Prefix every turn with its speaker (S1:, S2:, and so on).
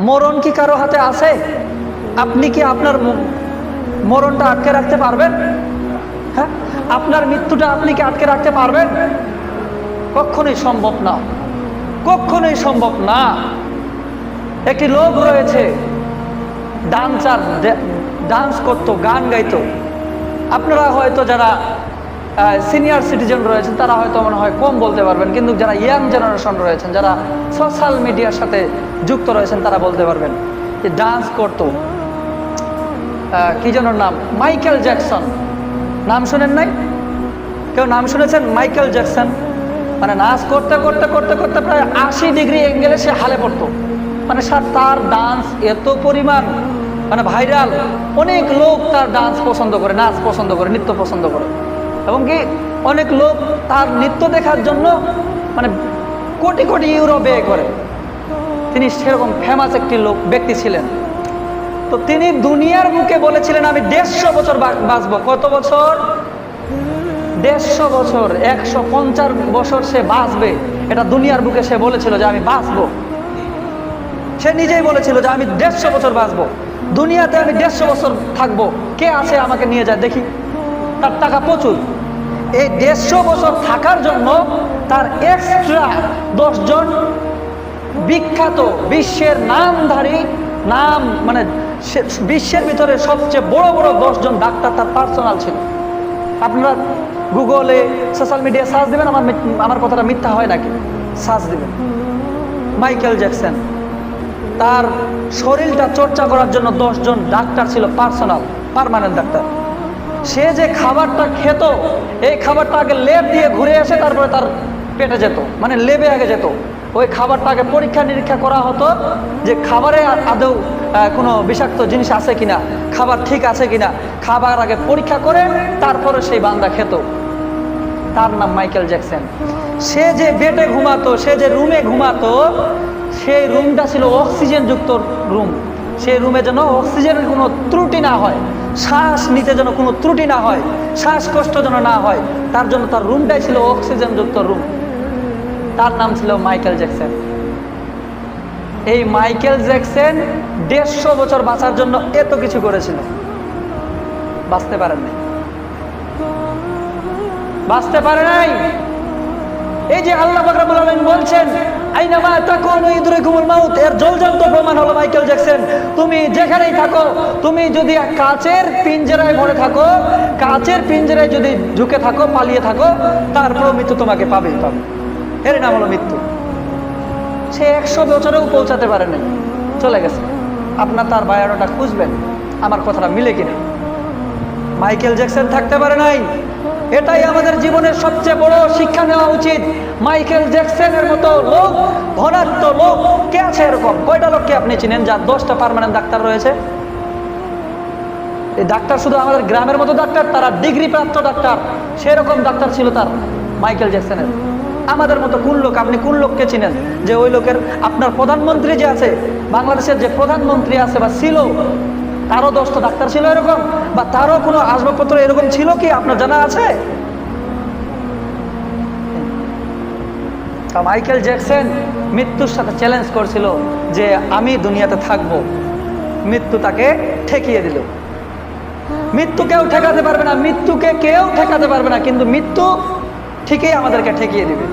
S1: মরণ কি কারও হাতে আছে? আপনি কি আপনার মরণটা আটকে রাখতে পারবেন? হ্যাঁ? আপনার মৃত্যুটা আপনি কি আটকে রাখতে পারবেন? কখনোই সম্ভব না। কখনোই সম্ভব না। একটি লোক রয়েছে, ডান্সার ডান্স করতো, গান গাইতো। আপনারা হয়তো যারা সিনিয়র সিটিজেন রয়েছেন, তারা হয়তো মনে হয় কম বলতে পারবেন, কিন্তু যারা ইয়াং জেনারেশন রয়েছেন, যারা সোশ্যাল মিডিয়ার সাথে যুক্ত রয়েছেন, তারা বলতে পারবেন যে ডান্স করতো। কি যেন নাম? মাইকেল জ্যাকসন নাম শুনেন নাই? কেউ নাম শুনেছেন? মাইকেল জ্যাকসন মানে নাচ করতে করতে করতে করতে প্রায় আশি ডিগ্রি অ্যাঙ্গেলে সে হালে পড়তো। মানে স্যার তার ডান্স এত পরিমাণ মানে ভাইরাল অনেক লোক তার ডান্স পছন্দ করে, নাচ পছন্দ করে, নৃত্য পছন্দ করে। এবং কি অনেক লোক তার নৃত্য দেখার জন্য মানে কোটি কোটি ইউরো ব্যয় করে। তিনি সেরকম ফেমাস একটি লোক, ব্যক্তি ছিলেন। তো তিনি দুনিয়ার মুখে বলেছিলেন, আমি দেড়শো বছর বাঁচবো। কত বছর? দেড়শো বছর, একশো পঞ্চাশ বছর সে বাঁচবে। এটা দুনিয়ার বুকে সে বলেছিল যে, আমি বাঁচবো। সে নিজেই বলেছিল যে, আমি দেড়শো বছর বাঁচবো। দুনিয়াতে আমি দেড়শো বছর থাকব। কে আছে আমাকে নিয়ে যায় দেখি। তার টাকা প্রচুর। এই দেড়শো বছর থাকার জন্য তার এক্সট্রা দশজন বিখ্যাত বিশ্বের নামধারী নাম মানে বিশ্বের ভিতরে সবচেয়ে বড় বড় দশজন ডাক্তার তার পার্সোনাল ছিল। আপনারা গুগলে সোশ্যাল মিডিয়া সার্চ দেবেন, আমার আমার কথাটা মিথ্যা হয় নাকি? সার্চ দেবেন। মাইকেল জ্যাকসন তার শরীরটা চর্চা করার জন্য দশজন ডাক্তার ছিল পার্সোনাল পার্মানেন্ট ডাক্তার। সে যে খাবারটা খেত, এই খাবারটা আগে লেপ দিয়ে ঘুরে এসে তারপরে তার পেটে যেত মানে লেবে আগে যেত। ওই খাবারটা আগে পরীক্ষা নিরীক্ষা করা হতো যে খাবারে আদৌ কোনো বিষাক্ত জিনিস আছে কিনা, খাবার ঠিক আছে কিনা। খাবার আগে পরীক্ষা করে তারপরে সেই বান্দা খেত। তার নাম মাইকেল জ্যাকসন। সে যে বেডে ঘুমাতো, সে যে রুমে ঘুমাতো, সেই রুমটা ছিল অক্সিজেন যুক্ত রুম। সেই রুমে যেন অক্সিজেনের কোনো ত্রুটি না হয়। শ্বাস নিতে যেন কোনো ত্রুটি না হয় শ্বাসকষ্ট যেন না হয়, তার জন্য তার রুমটাই ছিল অক্সিজেন যুক্ত রুম। তার নাম ছিল মাইকেল জ্যাকসন। এই মাইকেল জ্যাকসন দেড়শো বছর বাঁচার জন্য এত কিছু করেছিল। বাঁচতে পারেন নাই। বাঁচতে পারে নাই। এই যে আল্লাহ বলছেন আইনামা তাকুনু ইদরিকুমুল মাউত। এর জলজন্ত প্রমাণ হলো মাইকেল জ্যাকসন। তুমি যেখানেই থাকো, তুমি যদি কাচের পিঞ্জরায় ভরে থাকো, কাচের পিঞ্জরায় যদি ঢুকে থাকো, পালিয়ে থাকো তারপর মৃত্যু তোমাকে পাবেই পাবে। এর নাম হলো মৃত্যু। সে একশো বছরেও পৌঁছাতে পারে নাই। চলে গেছে। আপনার তার বায়ানোটা খুঁজবেন, আমার কথাটা মিলে কিনা। মাইকেল জ্যাকসন থাকতে পারে নাই। এটাই আমাদের জীবনের সবচেয়ে বড় শিক্ষা নেওয়া উচিত। মাইকেল জ্যাকসনের মতো লোক ধনাত্ম লোক, কে আছে এরকম? কয়টা লোককে আপনি চিনেন যার দশটা পারমানেন্ট ডাক্তার রয়েছে? এই ডাক্তার শুধু আমাদের গ্রামের মতো ডাক্তার, তারা ডিগ্রি প্রাপ্ত ডাক্তার। সেরকম ডাক্তার ছিল তার, মাইকেল জ্যাকসনের। আমাদের মতো কোন লোক, আপনি কোন লোককে চিনেন? যে ওই লোকের, আপনার প্রধানমন্ত্রী যে আছে, বাংলাদেশের যে প্রধানমন্ত্রী আছে বা ছিল তারও দশটা ডাক্তার ছিল এরকম, বা তারও কোনো আসবাবপত্র এরকম ছিল কি? আপনার জানা আছে? মাইকেল জ্যাকসন মৃত্যুর সাথে চ্যালেঞ্জ করছিল যে আমি দুনিয়াতে থাকব। মৃত্যু তাকে ঠেকিয়ে দিল। মৃত্যু কেউ ঠেকাতে পারবে না, মৃত্যুকে কেউ ঠেকাতে পারবে না, কিন্তু মৃত্যু ঠিকই আমাদেরকে ঠেকিয়ে দিবে।